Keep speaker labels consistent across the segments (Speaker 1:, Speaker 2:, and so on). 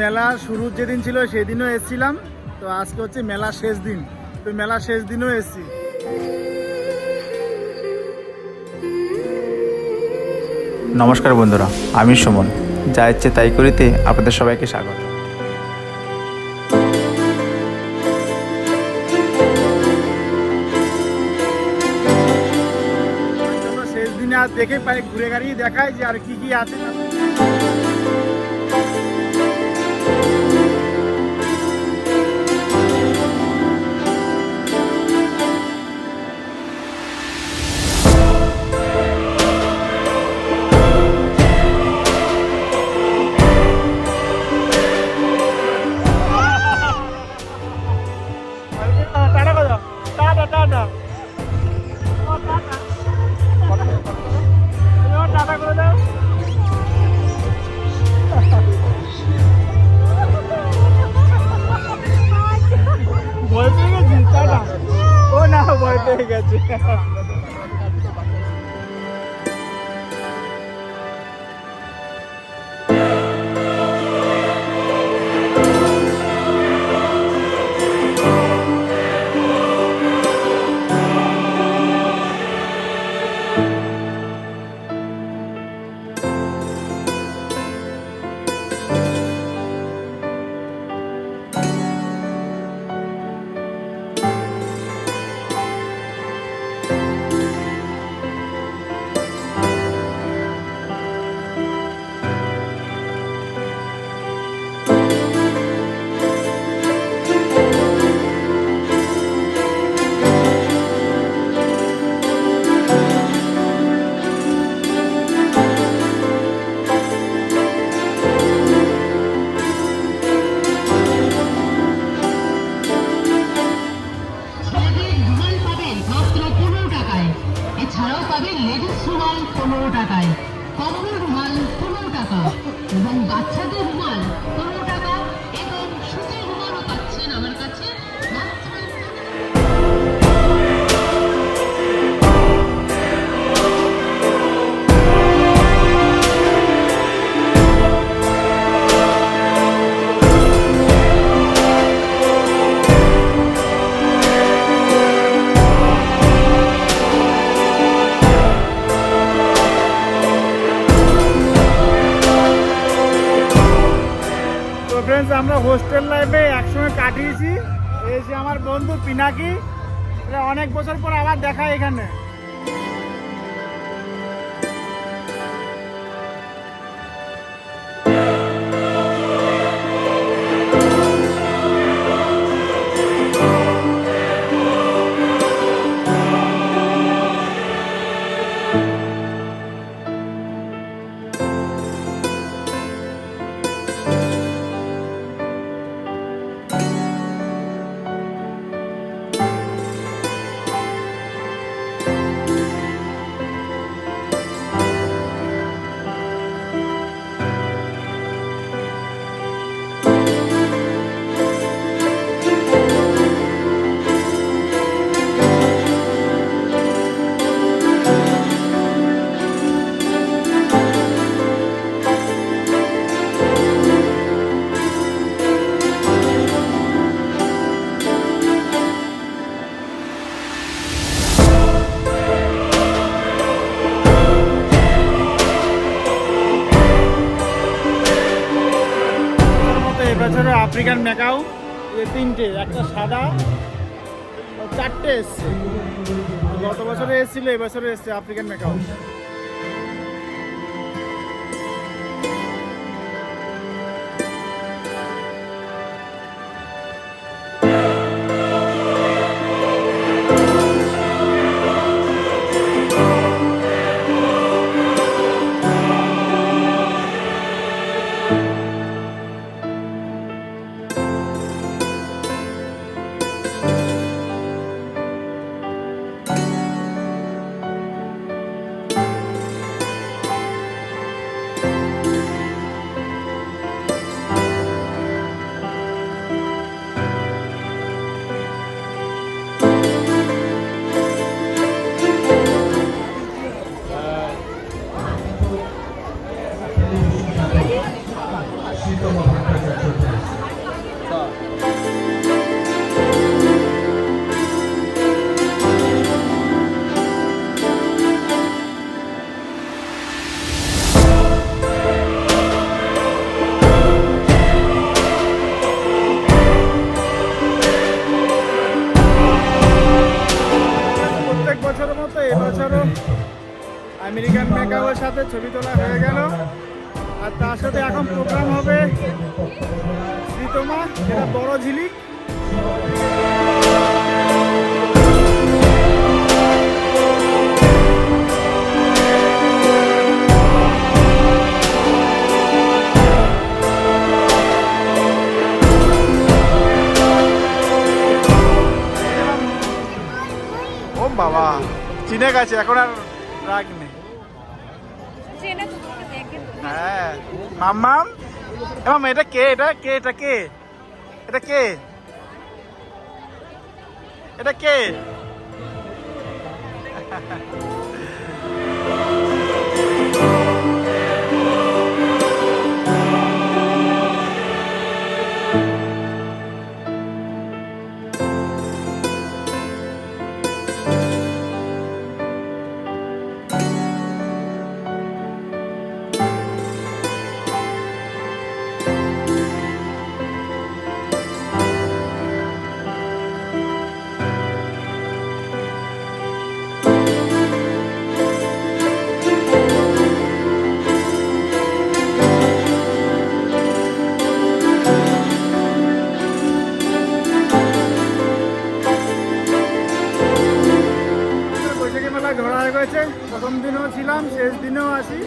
Speaker 1: মেলা শুরুর যেদিন ছিল সেদিনও এসেছিলাম। তো আজকে হচ্ছে মেলা শেষ দিন। তো মেলা শেষ দিনও এসেছি।
Speaker 2: নমস্কার বন্ধুরা আমি সুমন। যা ইচ্ছে তাই করিতে আপনাদের সবাইকে স্বাগত।
Speaker 1: শেষ দিনে আর দেখে পাই ঘুরে গাড়ি দেখায় যে আর কি কি আছে। টাটা কথা টাটা টাটা টাটা করে দাও ভয় পেয়ে গেছি টাটা ও না, ভয় পেয়ে গেছে।
Speaker 3: পনেরো টাকায়। কম্বল রুমাল পনেরো টাকা। এবং বাচ্চাদের
Speaker 1: ফ্রেন্ডস আমরা হোস্টেল লাইফে একসঙ্গে কাটিয়েছি। এসে আমার বন্ধু পিনাকি অনেক বছর পর আবার দেখা এখানে। আফ্রিকান ম্যাকাও এই তিনটে, একটা সাদা, চারটে এসছে। গত বছরে এসেছিল এবছরে এসছে আফ্রিকান মেকাও আমেরিকান মেকাওয়ের সাথে ছবি তোলা হয়ে গেল। আর তার সাথে এখন প্রোগ্রাম হবে শ্রীতমা, যেটা বড় ঝিলিক। বাবা, চিনে গেছে, এখন আর রাগ নেই। হ্যাঁ। মাম্মাম এ এটা কে? এটা কে? এটা কে? এটা কে? এটা কে? প্রথম দিনও ছিলাম, শেষ দিনেও আসি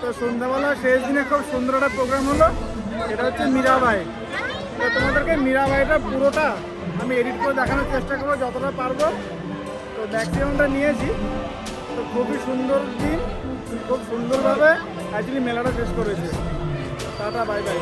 Speaker 1: তো সন্ধ্যাবেলা শেষ দিনে খুব সুন্দর একটা প্রোগ্রাম হলো এটা হচ্ছে মীরাবাই। তো তোমাদেরকে মীরাবাইটা পুরোটা আমি এডিট করে দেখানোর চেষ্টা করব, যতটা পারব। তো ম্যাক্সিমামটা নিয়েছি। তো খুবই সুন্দর দিন, খুব সুন্দরভাবে অ্যাকচুয়ালি মেলাটা শেষ করেছে। Tata bye bye